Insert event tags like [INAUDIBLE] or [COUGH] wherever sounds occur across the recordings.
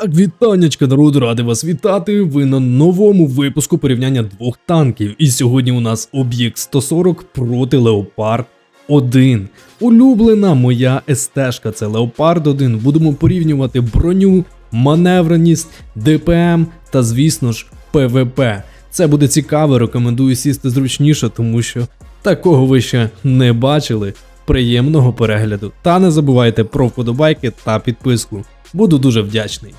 Так, вітаннячка, народ, радий вас вітати. Ви на новому випуску порівняння двох танків. І сьогодні у нас об'єкт 140 проти Леопард 1. Улюблена моя естежка, це Леопард 1. Будемо порівнювати броню, маневреність, ДПМ та, звісно ж, ПВП. Це буде цікаво, рекомендую сісти зручніше, тому що такого ви ще не бачили. Приємного перегляду. Та не забувайте про вподобайки та підписку. Буду дуже вдячний.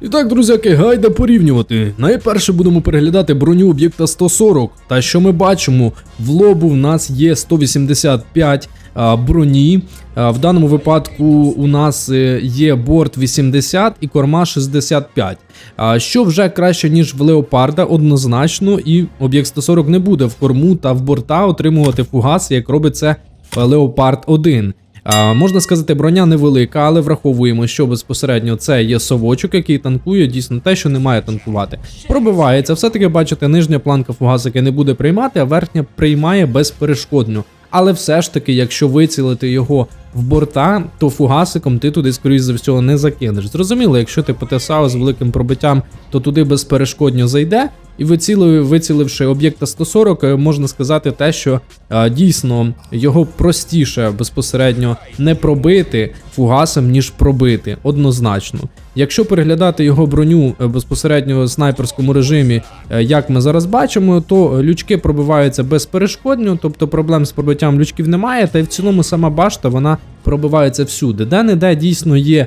І так, друзяки, гайда порівнювати. Найперше будемо переглядати броню об'єкта 140. Та що ми бачимо, в лобу в нас є 185 а, броні. А, в даному випадку у нас е, є борт 80 і корма 65. А, що вже краще, ніж в Леопарда, однозначно, і об'єкт 140 не буде в корму та в борта отримувати фугаси, як робить це Леопард 1. А, можна сказати, броня невелика, але враховуємо, що безпосередньо це є совочок, який танкує дійсно те, що не має танкувати. Пробивається, все-таки бачите, нижня планка фугасики не буде приймати, а верхня приймає безперешкодно. Але все ж таки, якщо вицілити його в борта, то фугасиком ти туди, скоріш за всього, не закинеш. Зрозуміло, якщо ти ПТСАУ з великим пробиттям, то туди безперешкодно зайде. І вицілив, виціливши об'єкта 140, е, можна сказати те, що е, дійсно його простіше безпосередньо не пробити фугасом, ніж пробити, однозначно. Якщо переглядати його броню е, безпосередньо в снайперському режимі, як ми зараз бачимо, то лючки пробиваються безперешкодно, тобто проблем з пробиттям лючків немає, та й в цілому сама башта вона пробивається всюди. Де-не-де дійсно є,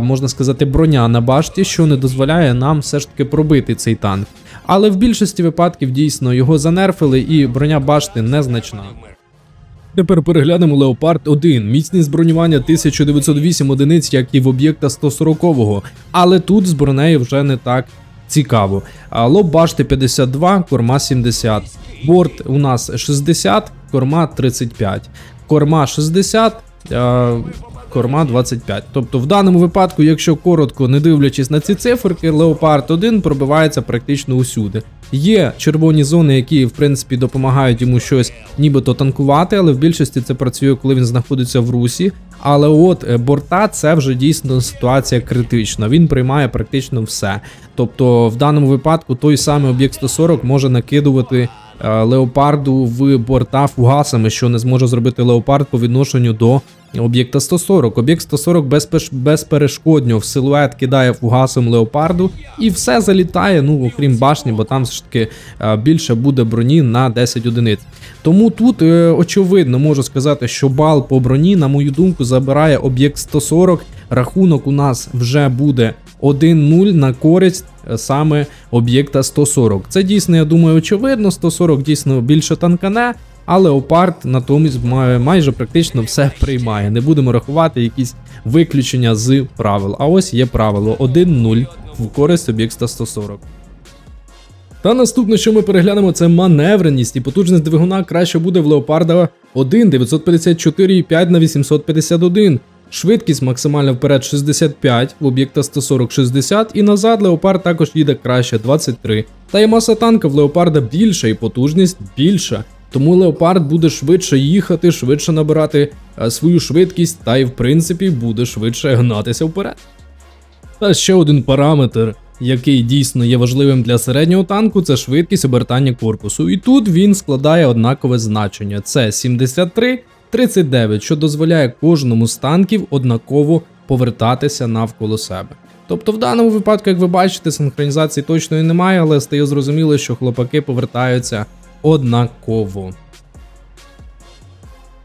можна сказати, броня на башті, що не дозволяє нам все ж таки пробити цей танк. Але в більшості випадків дійсно його занерфили і броня башти незначна. Тепер переглянемо Леопард 1. Міцність бронювання 1908 одиниць, як і в об'єкта 140-го. Але тут з бронею вже не так цікаво. Лоб башти 52, корма 70. Борт у нас 60, корма 35. Корма 60. Корма 25. Тобто, в даному випадку, якщо коротко, не дивлячись на ці циферки, Леопард 1 пробивається практично усюди. Є червоні зони, які в принципі допомагають йому щось нібито танкувати, але в більшості це працює, коли він знаходиться в русі. Але от е, борта це вже дійсно ситуація критична. Він приймає практично все. Тобто, в даному випадку той самий об'єкт 140 може накидувати е, леопарду в борта фугасами, що не зможе зробити леопард по відношенню до об'єкта 140. Об'єкт 140 безпеш... безперешкодньо в силует кидає фугасом леопарду і все залітає, ну окрім башні, бо там все ж таки е, більше буде броні на 10 одиниць. Тому тут е, очевидно можу сказати, що бал по броні, на мою думку, забирає об'єкт 140. Рахунок у нас вже буде 1-0 на користь е, саме об'єкта 140. Це дійсно, я думаю, очевидно. 140 дійсно більше танкане. А Леопард натомість має майже практично все приймає. Не будемо рахувати якісь виключення з правил. А ось є правило 1-0 в користь об'єкта 140. Та наступне, що ми переглянемо, це маневреність і потужність двигуна краще буде в Леопарда 1 954,5 на 851. Швидкість максимальна вперед 65, в об'єкта 140 60 і назад Леопард також їде краще 23. Та й маса танка в Леопарда більша і потужність більша. Тому Леопард буде швидше їхати, швидше набирати е, свою швидкість, та й в принципі буде швидше гнатися вперед. Та ще один параметр, який дійсно є важливим для середнього танку, це швидкість обертання корпусу. І тут він складає однакове значення: це 73, 39, що дозволяє кожному з танків однаково повертатися навколо себе. Тобто в даному випадку, як ви бачите, синхронізації точної немає, але стає зрозуміло, що хлопаки повертаються однаково.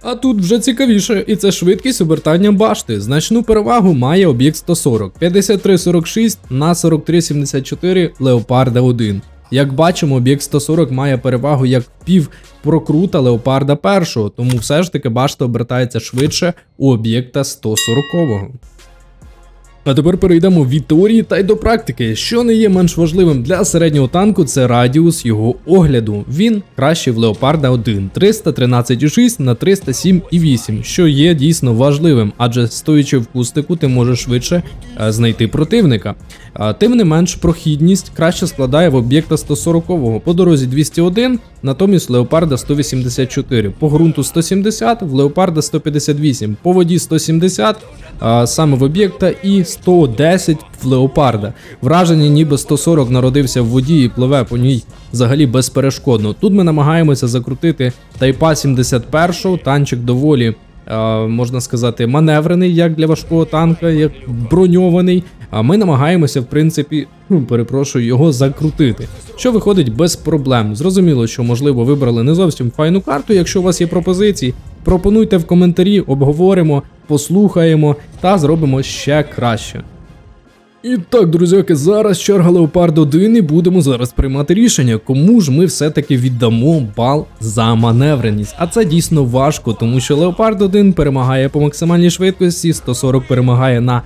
А тут вже цікавіше, і це швидкість обертання башти. Значну перевагу має об'єкт 140, 53-46 на 43-74 Леопарда 1. Як бачимо, об'єкт 140 має перевагу як пів прокрута Леопарда 1, тому все ж таки башта обертається швидше у об'єкта 140. А тепер перейдемо від теорії та й до практики. Що не є менш важливим для середнього танку, це радіус його огляду. Він кращий в Леопарда 1 313,6 на 307,8, що є дійсно важливим, адже стоячи в кустику, ти можеш швидше е, знайти противника. Тим не менш, прохідність краще складає в об'єкта 140-го по дорозі 201, натомість Леопарда 184, по ґрунту 170, в Леопарда 158, по воді 170, саме в об'єкта, і 110 в леопарда. Враження, ніби 140 народився в воді і пливе по ній взагалі безперешкодно. Тут ми намагаємося закрутити Тайпа 71, танчик доволі. Можна сказати, маневрений як для важкого танка, як броньований. А ми намагаємося, в принципі, ну, перепрошую, його закрутити. Що виходить без проблем. Зрозуміло, що можливо вибрали не зовсім файну карту. Якщо у вас є пропозиції, пропонуйте в коментарі, обговоримо, послухаємо та зробимо ще краще. І так, друзяки, зараз черга Леопард 1 і будемо зараз приймати рішення, кому ж ми все-таки віддамо бал за маневреність. А це дійсно важко, тому що Леопард 1 перемагає по максимальній швидкості, 140 перемагає на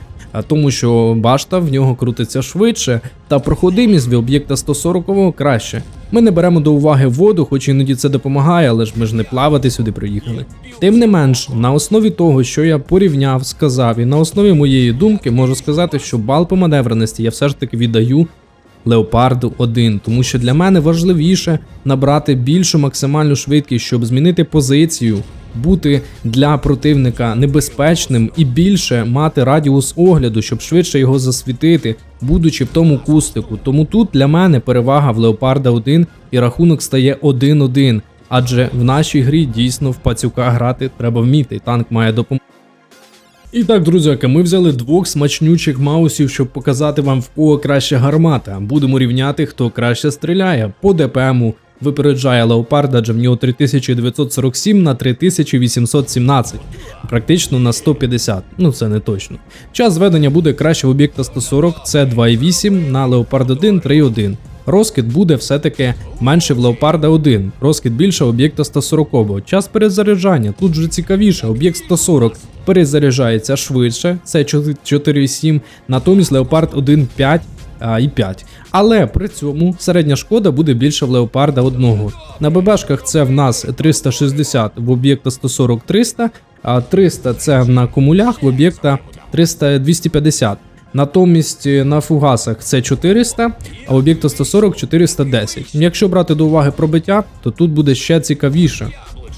тому, що башта в нього крутиться швидше, та проходимість від об'єкта 140 краще. Ми не беремо до уваги воду, хоч іноді це допомагає, але ж ми ж не плавати сюди приїхали. Тим не менш, на основі того, що я порівняв, сказав, і на основі моєї думки можу сказати, що бал по маневреності я все ж таки віддаю Леопарду 1, тому що для мене важливіше набрати більшу максимальну швидкість, щоб змінити позицію, бути для противника небезпечним і більше мати радіус огляду, щоб швидше його засвітити, будучи в тому кустику. Тому тут для мене перевага в Леопарда 1 і рахунок стає 1-1. Адже в нашій грі дійсно в пацюка грати треба вміти. Танк має допомогти. І так, друзяки, ми взяли двох смачнючих маусів, щоб показати вам в кого краще гармата. Будемо рівняти, хто краще стріляє. По ДПМу випереджає Леопард, адже в нього 3947 на 3817. Практично на 150. Ну це не точно. Час зведення буде краще в об'єкта 140, це 2,8 на Леопард 1 3,1. Розкид буде все-таки менше в Леопарда 1, розкид більше об'єкта 140. Час перезаряджання тут вже цікавіше. Об'єкт 140 перезаряджається швидше, це 4,7, натомість Леопард 1 5 і 5. Але при цьому середня шкода буде більше в Леопарда 1. На ББшках це в нас 360, в об'єкта 140 300, а 300 це на кумулях, в об'єкта 300 250. Натомість е, на фугасах це 400, а об'єкта 140 410. Якщо брати до уваги пробиття, то тут буде ще цікавіше.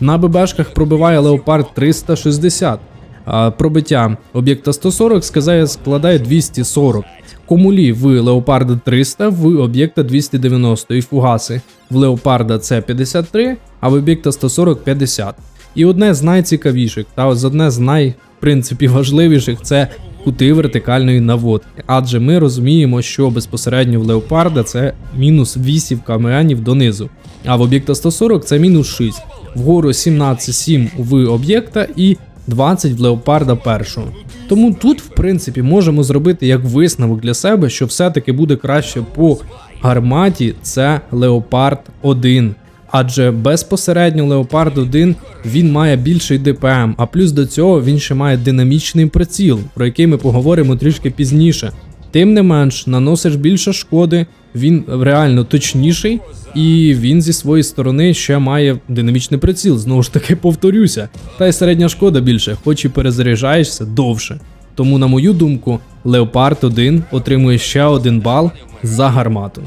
На ББшках пробиває Леопард 360, а пробиття об'єкта 140 сказає, складає 240. Комулі в Леопарда 300, в об'єкта 290 і фугаси в Леопарда це 53, а в об'єкта 140 50. І одне з найцікавіших, та одне з най, в принципі, важливіших це кути вертикальної наводки. Адже ми розуміємо, що безпосередньо в Леопарда це мінус 8 каменів донизу, а в об'єкта 140 це мінус 6. Вгору 17,7 в об'єкта і 20 в леопарда першого. Тому тут, в принципі, можемо зробити як висновок для себе, що все-таки буде краще по гарматі це Леопард 1. Адже безпосередньо Леопард 1 він має більший ДПМ, а плюс до цього він ще має динамічний приціл, про який ми поговоримо трішки пізніше. Тим не менш, наносиш більше шкоди, він реально точніший, і він зі своєї сторони ще має динамічний приціл. Знову ж таки, повторюся. Та й середня шкода більше, хоч і перезаряджаєшся довше. Тому, на мою думку, Леопард 1 отримує ще один бал за гармату.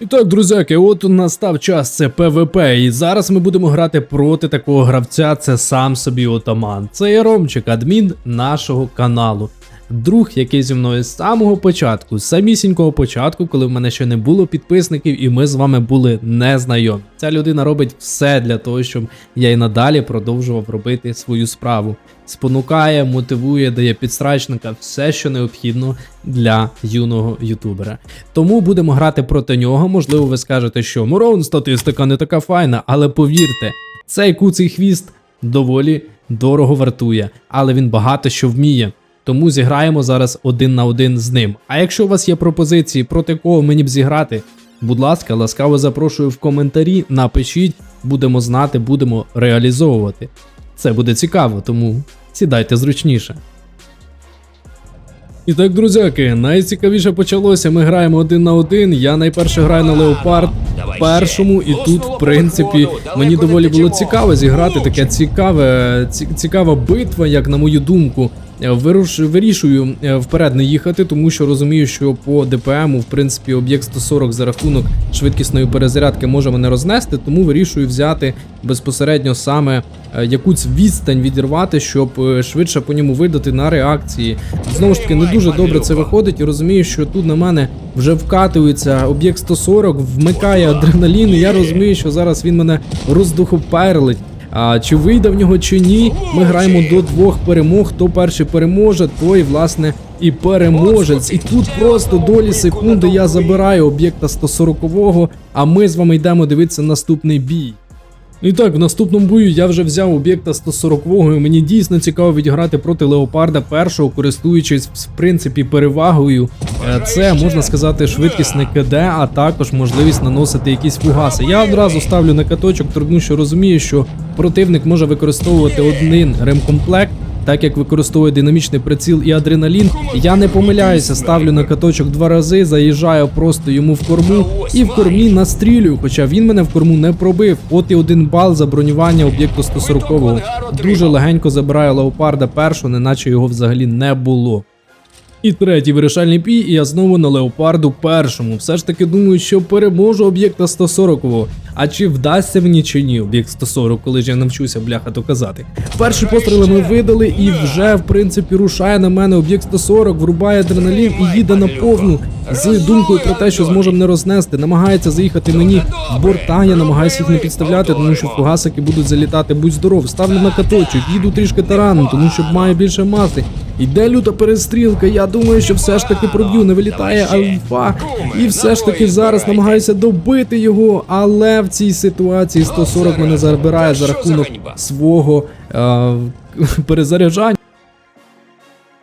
І так, друзяки, от настав час це ПВП, і зараз ми будемо грати проти такого гравця. Це сам собі отаман. Це є Ромчик, адмін нашого каналу. Друг, який зі мною з самого початку, з самісінького початку, коли в мене ще не було підписників, і ми з вами були незнайомі. Ця людина робить все для того, щоб я й надалі продовжував робити свою справу. Спонукає, мотивує, дає підстрачника все, що необхідно для юного ютубера. Тому будемо грати проти нього. Можливо, ви скажете, що Мурон, статистика не така файна, але повірте, цей куций хвіст доволі дорого вартує, але він багато що вміє. Тому зіграємо зараз один на один з ним. А якщо у вас є пропозиції, проти кого мені б зіграти, будь ласка, ласкаво запрошую в коментарі, напишіть, будемо знати, будемо реалізовувати. Це буде цікаво, тому сідайте зручніше. І так, друзяки, найцікавіше почалося. Ми граємо один на один. Я найперше граю на Леопард першому, і тут, в принципі, мені доволі було цікаво зіграти таке цікаве, цікава битва, як на мою думку. Вирішую е, вперед не їхати, тому що розумію, що по ДПМу, в принципі, об'єкт 140 за рахунок швидкісної перезарядки може мене рознести, тому вирішую взяти безпосередньо саме е, якусь відстань відірвати, щоб е, швидше по ньому видати на реакції. Знову ж таки, не дуже добре це виходить, і розумію, що тут на мене вже вкатується об'єкт 140, вмикає адреналін, і я розумію, що зараз він мене роздухоперлить. А чи вийде в нього чи ні? Ми граємо до двох перемог. Хто перший переможе, той власне і переможець. І тут просто долі секунди я забираю об'єкта 140-го, а ми з вами йдемо дивитися наступний бій. І так, в наступному бою я вже взяв об'єкта 140-го, і мені дійсно цікаво відіграти проти леопарда першого, користуючись в принципі перевагою. Е, Це можна сказати швидкісне КД, а також можливість наносити якісь фугаси. Я одразу ставлю на каточок, тому що розумію, що противник може використовувати один ремкомплект. Так як використовує динамічний приціл і адреналін, я не помиляюся, ставлю на каточок два рази, заїжджаю просто йому в корму і в кормі настрілюю, хоча він мене в корму не пробив. От і один бал за бронювання об'єкту 140-го. Дуже легенько забираю леопарда першого, неначе його взагалі не було. І третій вирішальний бій, і я знову на леопарду першому. Все ж таки думаю, що переможу об'єкта 140-го. А чи вдасться мені чи ні об'єкт 140, коли ж я навчуся бляха то казати. Перші постріли ми видали, і вже в принципі рушає на мене об'єкт 140, врубає адреналін і їде на повну з думкою про те, що зможемо не рознести. Намагається заїхати мені в борта. Я намагаюся їх не підставляти, тому що фугасики будуть залітати. Будь здоров, ставлю на каточок, їду трішки тараном, тому що має більше маси. Іде люта перестрілка. Я думаю, що все ж таки проб'ю, не вилітає альфа. І все ж таки зараз намагаюся добити його. Але цій ситуації 140 мене забирає за рахунок свого е- [LAUGHS] перезаряджання.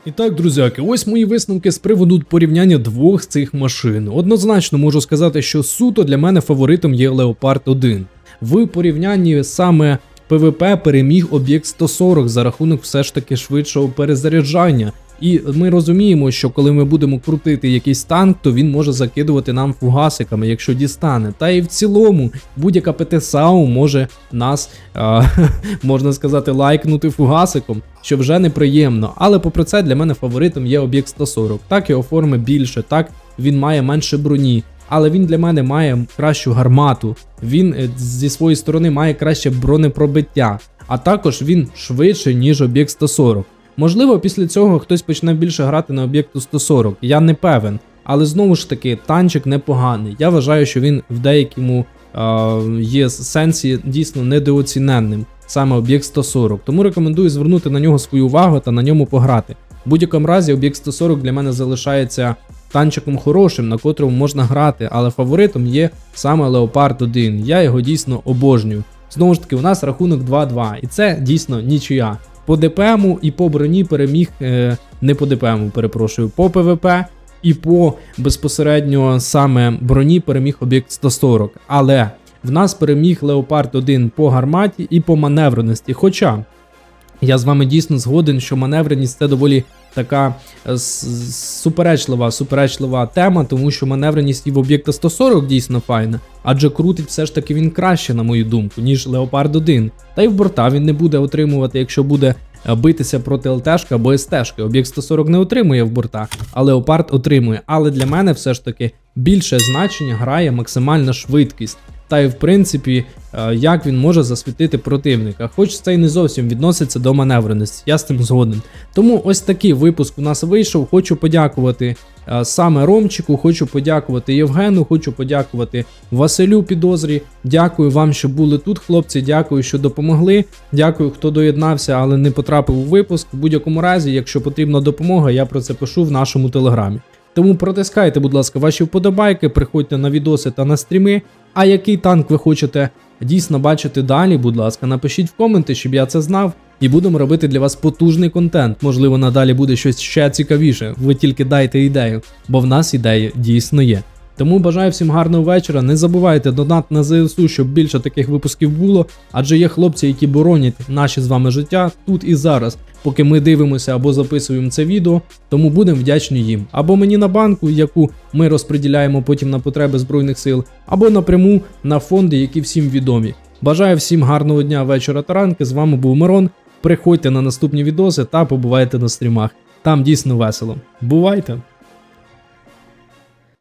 І так, друзяки, ось мої висновки з приводу порівняння двох з цих машин. Однозначно можу сказати, що суто для мене фаворитом є Leopard 1. В порівнянні саме ПВП переміг об'єкт 140 за рахунок все ж таки швидшого перезаряджання. І ми розуміємо, що коли ми будемо крутити якийсь танк, то він може закидувати нам фугасиками, якщо дістане. Та і в цілому будь-яка ПТ-САУ може нас, а, [LAUGHS] можна сказати, лайкнути фугасиком, що вже неприємно. Але попри це для мене фаворитом є об'єкт 140. Так його форми більше, так він має менше броні. Але він для мене має кращу гармату. Він е, зі своєї сторони має краще бронепробиття, а також він швидший, ніж об'єкт 140. Можливо, після цього хтось почне більше грати на об'єкту 140, я не певен. Але знову ж таки, танчик непоганий. Я вважаю, що він в деякому е, є сенсі дійсно недооціненним, саме об'єкт 140. Тому рекомендую звернути на нього свою увагу та на ньому пограти. В будь-якому разі, об'єкт 140 для мене залишається танчиком хорошим, на котрому можна грати, але фаворитом є саме Leopard 1. Я його дійсно обожнюю. Знову ж таки, у нас рахунок 2-2, і це дійсно нічия. По ДПМу і по броні переміг е, не по ДПМу, перепрошую, по ПВП і по безпосередньо саме броні переміг об'єкт 140. Але в нас переміг Леопард 1 по гарматі і по маневреності. Хоча я з вами дійсно згоден, що маневреність це доволі така е, суперечлива, суперечлива тема, тому що маневреність і в об'єкта 140 дійсно файна, адже крутить все ж таки він краще, на мою думку, ніж Leopard 1. Та й в борта він не буде отримувати, якщо буде е, битися проти ЛТшки або СТшки. Об'єкт 140 не отримує в борта, а Leopard отримує. Але для мене все ж таки більше значення грає максимальна швидкість. Та й в принципі, як він може засвітити противника. Хоч це й не зовсім відноситься до маневреності, я з цим згоден. Тому ось такий випуск у нас вийшов. Хочу подякувати е, саме Ромчику, хочу подякувати Євгену, хочу подякувати Василю Підозрі. Дякую вам, що були тут, хлопці. Дякую, що допомогли. Дякую, хто доєднався, але не потрапив у випуск. В будь-якому разі, якщо потрібна допомога, я про це пишу в нашому телеграмі. Тому протискайте, будь ласка, ваші вподобайки, приходьте на відоси та на стріми. А який танк ви хочете дійсно бачити далі, будь ласка, напишіть в коменти, щоб я це знав. І будемо робити для вас потужний контент. Можливо, надалі буде щось ще цікавіше. Ви тільки дайте ідею, бо в нас ідеї дійсно є. Тому бажаю всім гарного вечора. Не забувайте донат на ЗСУ, щоб більше таких випусків було. Адже є хлопці, які боронять наші з вами життя тут і зараз, поки ми дивимося або записуємо це відео. Тому будемо вдячні їм. Або мені на банку, яку ми розподіляємо потім на потреби збройних сил, або напряму на фонди, які всім відомі. Бажаю всім гарного дня, вечора та ранки. З вами був Мирон. Приходьте на наступні відоси та побувайте на стрімах. Там дійсно весело. Бувайте!